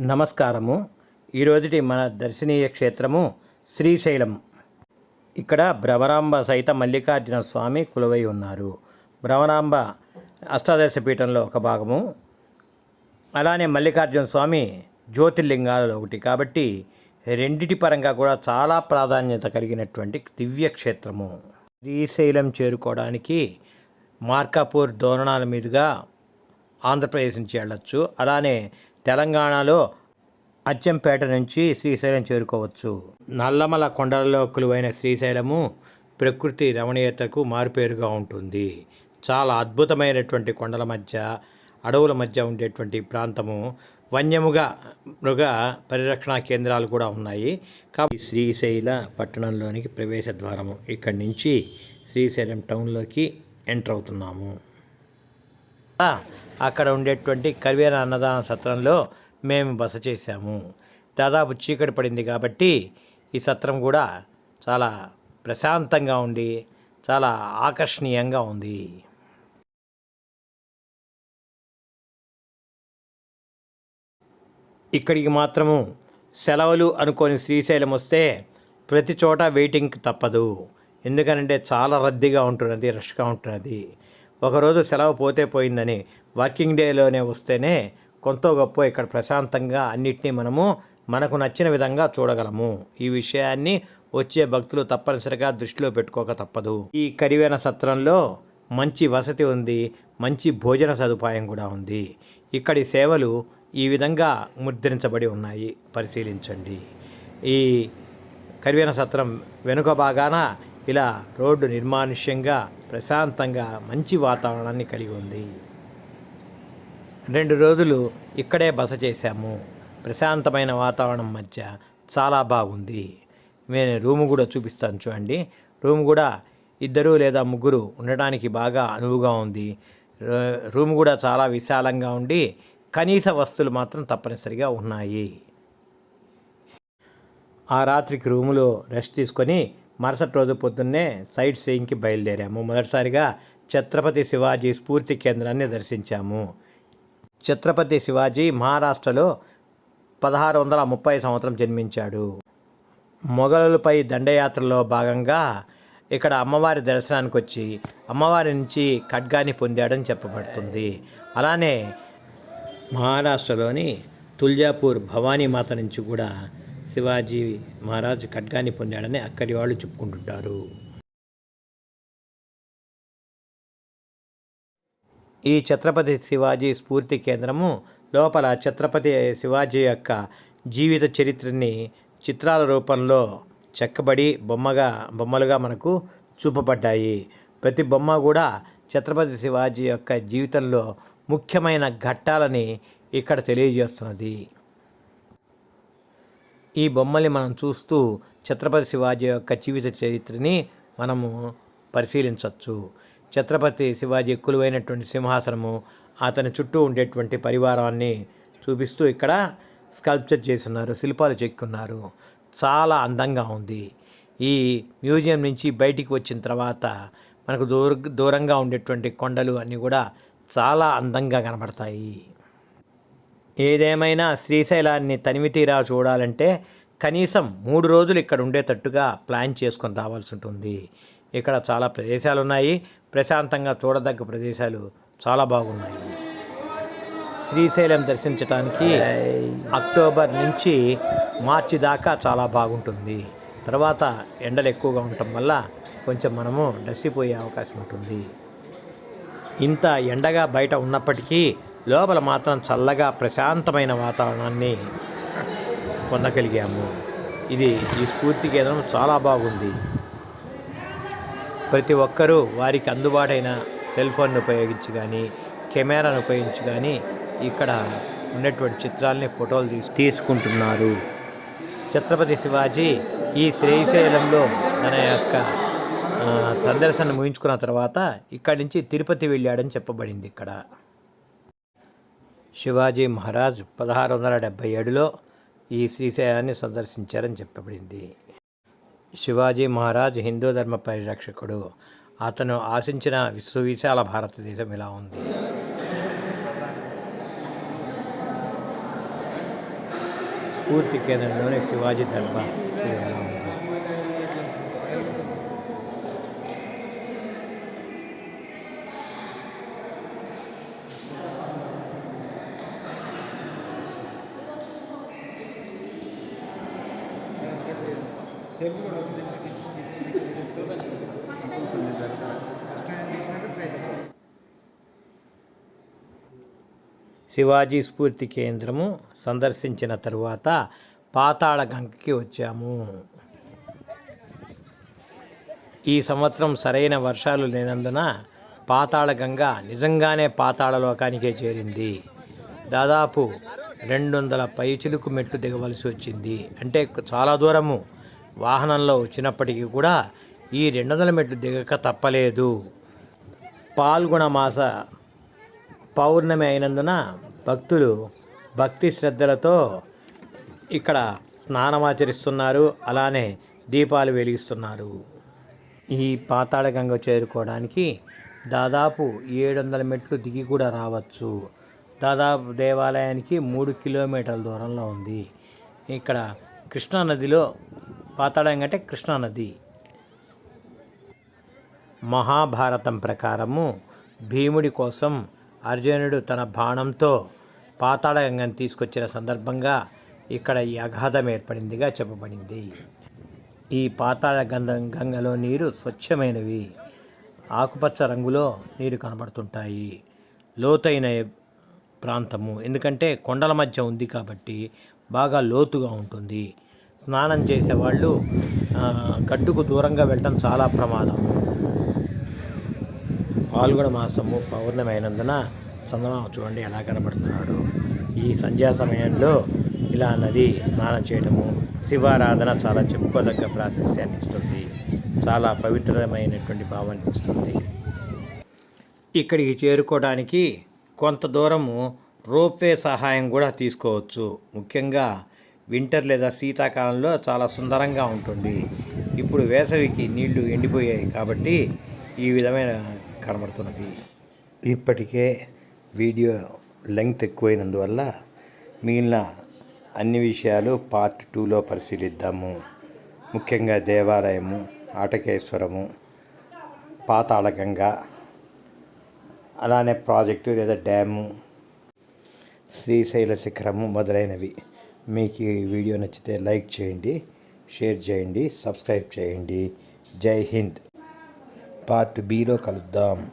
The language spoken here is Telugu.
నమస్కారము. ఈరోజుటి మన దర్శనీయ క్షేత్రము శ్రీశైలం. ఇక్కడ భ్రమరాంబ సహిత మల్లికార్జున స్వామి కొలువై ఉన్నారు. భ్రమరాంబ అష్టాదశ పీఠంలో ఒక భాగము. అలానే మల్లికార్జున స్వామి జ్యోతిర్లింగాలలో ఒకటి. కాబట్టి రెండిటి పరంగా కూడా చాలా ప్రాధాన్యత కలిగినటువంటి దివ్య క్షేత్రము. శ్రీశైలం చేరుకోవడానికి మార్కాపూర్ దోరణాల మీదుగా ఆంధ్రప్రదేశ్ నుంచి వెళ్ళచ్చు. అలానే తెలంగాణలో అచ్చంపేట నుంచి శ్రీశైలం చేరుకోవచ్చు. నల్లమల కొండలలో కొలువైన శ్రీశైలము ప్రకృతి రమణీయతకు మారుపేరుగా ఉంటుంది. చాలా అద్భుతమైనటువంటి కొండల మధ్య అడవుల మధ్య ఉండేటువంటి ప్రాంతము వన్యముగా మృగ పరిరక్షణ కేంద్రాలు కూడా ఉన్నాయి. కాబట్టి శ్రీశైల పట్టణంలోనికి ప్రవేశ ద్వారము ఇక్కడి నుంచి శ్రీశైలం టౌన్లోకి ఎంటర్ అవుతున్నాము. అక్కడ ఉండేటువంటి కరివేర అన్నదాన సత్రంలో మేము బస చేశాము. దాదాపు చీకటి పడింది కాబట్టి ఈ సత్రం కూడా చాలా ప్రశాంతంగా ఉండి చాలా ఆకర్షణీయంగా ఉంది. ఇక్కడికి మాత్రము సెలవులు అనుకొని శ్రీశైలం వస్తే ప్రతి చోట వెయిటింగ్ తప్పదు. ఎందుకనంటే చాలా రద్దీగా ఉంటున్నది రష్గా ఉంటున్నది. ఒకరోజు సెలవు పోతే పోయిందని వర్కింగ్ డేలోనే వస్తేనే కొంత గొప్ప ఇక్కడ ప్రశాంతంగా అన్నిటినీ మనము మనకు నచ్చిన విధంగా చూడగలము. ఈ విషయాన్ని వచ్చే భక్తులు తప్పనిసరిగా దృష్టిలో పెట్టుకోక తప్పదు. ఈ కరివేన సత్రంలో మంచి వసతి ఉంది మంచి భోజన సదుపాయం కూడా ఉంది. ఇక్కడి సేవలు ఈ విధంగా ముద్రించబడి ఉన్నాయి. పరిశీలించండి. ఈ కరివేన సత్రం వెనుక భాగాన ఇలా రోడ్డు నిర్మానుష్యంగా ప్రశాంతంగా మంచి వాతావరణాన్ని కలిగి ఉంది. రెండు రోజులు ఇక్కడే బస చేశాము. ప్రశాంతమైన వాతావరణం మధ్య చాలా బాగుంది. నేను రూము కూడా చూపిస్తాను చూడండి. రూమ్ కూడా ఇద్దరు లేదా ముగ్గురు ఉండడానికి బాగా అనువుగా ఉంది. రూమ్ కూడా చాలా విశాలంగా ఉండి కనీస వస్తువులు మాత్రం తప్పనిసరిగా ఉన్నాయి. ఆ రాత్రికి రూములో రెస్ట్ తీసుకొని మరుసటి రోజు పొద్దున్నే సైట్ సీయింగ్కి బయలుదేరాము. మొదటిసారిగా ఛత్రపతి శివాజీ స్ఫూర్తి కేంద్రాన్ని దర్శించాము. ఛత్రపతి శివాజీ మహారాష్ట్రలో పదహారు వందల ముప్పై సంవత్సరం జన్మించాడు. మొఘలులపై దండయాత్రలో భాగంగా ఇక్కడ అమ్మవారి దర్శనానికి వచ్చి అమ్మవారి నుంచి ఖడ్గాని పొందాడని చెప్పబడుతుంది. అలానే మహారాష్ట్రలోని తుల్జాపూర్ భవానీ మాత నుంచి కూడా శివాజీ మహారాజు ఖడ్గాని పొందాడని అక్కడి వాళ్ళు చెప్పుకుంటుంటారు. ఈ ఛత్రపతి శివాజీ స్ఫూర్తి కేంద్రము లోపల ఛత్రపతి శివాజీ యొక్క జీవిత చరిత్రని చిత్రాల రూపంలో చెక్కబడి బొమ్మగా బొమ్మలుగా మనకు చూపబడ్డాయి. ప్రతి బొమ్మ కూడా ఛత్రపతి శివాజీ యొక్క జీవితంలో ముఖ్యమైన ఘట్టాలని ఇక్కడ తెలియజేస్తున్నది. ఈ బొమ్మల్ని మనం చూస్తూ ఛత్రపతి శివాజీ యొక్క జీవిత చరిత్రని మనము పరిశీలించవచ్చు ఛత్రపతి శివాజీ కొలువైనటువంటి సింహాసనము అతని చుట్టూ ఉండేటువంటి పరివారాన్ని చూపిస్తూ ఇక్కడ స్కల్ప్చర్ చేస్తున్నారు శిల్పాలు చెక్కున్నారు. చాలా అందంగా ఉంది. ఈ మ్యూజియం నుంచి బయటికి వచ్చిన తర్వాత మనకు దూర దూరంగా ఉండేటువంటి కొండలు అన్నీ కూడా చాలా అందంగా కనబడతాయి. ఏదేమైనా శ్రీశైలాన్ని తనివితీరా చూడాలంటే కనీసం మూడు రోజులు ఇక్కడ ఉండేటట్టుగా ప్లాన్ చేసుకొని రావాల్సి ఉంటుంది. ఇక్కడ చాలా ప్రదేశాలు ఉన్నాయి ప్రశాంతంగా చూడదగ్గ ప్రదేశాలు చాలా బాగున్నాయి. శ్రీశైలం దర్శించడానికి అక్టోబర్ నుంచి మార్చి దాకా చాలా బాగుంటుంది. తర్వాత ఎండలు ఎక్కువగా ఉండటం వల్ల కొంచెం మనము డసిపోయే అవకాశం ఉంటుంది. ఇంత ఎండగా బయట ఉన్నప్పటికీ లోపల మాత్రం చల్లగా ప్రశాంతమైన వాతావరణాన్ని పొందగలిగాము. ఇది ఈ స్ఫూర్తి కేంద్రం చాలా బాగుంది. ప్రతి ఒక్కరూ వారికి అందుబాటైన సెల్ ఫోన్ను ఉపయోగించి కానీ కెమెరాను ఉపయోగించి కానీ ఇక్కడ ఉన్నటువంటి చిత్రాల్ని ఫోటోలు తీసు తీసుకుంటున్నారు. ఛత్రపతి శివాజీ ఈ శ్రీశైలంలో తన యొక్క సందర్శన ముగించుకున్న తర్వాత ఇక్కడి నుంచి తిరుపతి వెళ్ళాడని చెప్పబడింది ఇక్కడ. శివాజీ మహారాజ్ పదహారు వందల డెబ్భై ఏడులో ఈ శ్రీశైలాన్ని సందర్శించారని చెప్పబడింది. శివాజీ మహారాజ్ హిందూ ధర్మ పరిరక్షకుడు. అతను ఆశించిన విశ్వవిశాల భారతదేశం ఇలా ఉంది. స్ఫూర్తి కేంద్రంలోని శివాజీ దర్బార్ చూడు శివాజీ స్ఫూర్తి కేంద్రము సందర్శించిన తరువాత పాతాళ గంగకి వచ్చాము. ఈ సంవత్సరం సరైన వర్షాలు లేనందున పాతాళ గంగ నిజంగానే పాతాళ లోకానికే చేరింది. దాదాపు రెండు వందల పైచిలుకు మెట్లు దిగవలసి వచ్చింది. అంటే చాలా దూరము. వాహనంలో వచ్చినప్పటికీ కూడా ఈ రెండు వందల మెట్లు దిగక తప్పలేదు. పాల్గొన మాస పౌర్ణమి అయినందున భక్తులు భక్తి శ్రద్ధలతో ఇక్కడ స్నానమాచరిస్తున్నారు. అలానే దీపాలు వెలిగిస్తున్నారు. ఈ పాతాళగంగ చేరుకోవడానికి దాదాపు ఏడు వందల మెట్లు దిగి కూడా రావచ్చు. దాదాపు దేవాలయానికి మూడు కిలోమీటర్ల దూరంలో ఉంది. ఇక్కడ కృష్ణా నదిలో పాతాళం అంటే కృష్ణానది మహాభారతం ప్రకారము భీముడి కోసం అర్జునుడు తన బాణంతో పాతాళగంగని తీసుకొచ్చిన సందర్భంగా ఇక్కడ ఈ అగాధం ఏర్పడిందిగా చెప్పబడింది. ఈ పాతాళ గంధ గంగలో నీరు స్వచ్ఛమైనవి. ఆకుపచ్చ రంగులో నీరు కనబడుతుంటాయి. లోతైన ప్రాంతము. ఎందుకంటే కొండల మధ్య ఉంది కాబట్టి బాగా లోతుగా ఉంటుంది. స్నానం చేసేవాళ్ళు ఆ, గడ్డుకు దూరంగా వెళ్ళటం చాలా ప్రమాదం. పాల్గొన మాసము పౌర్ణమి అయినందున చందమామ చూడండి ఎలా కనబడుతున్నాడు. ఈ సంధ్యా సమయంలో ఇలా నది స్నానం చేయడము శివారాధన చాలా చెప్పుకోదగ్గ ప్రాశస్యాన్ని ఇస్తుంది. చాలా పవిత్రమైనటువంటి భావాన్ని ఇస్తుంది. ఇక్కడికి చేరుకోవడానికి కొంత దూరము రోప్వే సహాయం కూడా తీసుకోవచ్చు. ముఖ్యంగా వింటర్ లేదా శీతాకాలంలో చాలా సుందరంగా ఉంటుంది. ఇప్పుడు వేసవికి నీళ్ళు ఎండిపోయాయి కాబట్టి ఈ విధమైన కనబడుతున్నది. ఇప్పటికే వీడియో లెంగ్త్ ఎక్కువైనందువల్ల మిగిలిన అన్ని విషయాలు పార్ట్ టూలో పరిశీలిద్దాము. ముఖ్యంగా దేవాలయము ఆటకేశ్వరము పాతాళగంగ అలానే ప్రాజెక్టు లేదా డ్యాము శ్రీశైల శిఖరము మొదలైనవి. మీకు ఈ వీడియో నచ్చితే లైక్ చేయండి షేర్ చేయండి సబ్స్క్రైబ్ చేయండి. జై హింద్. పార్ట్ బీలో కలుద్దాం.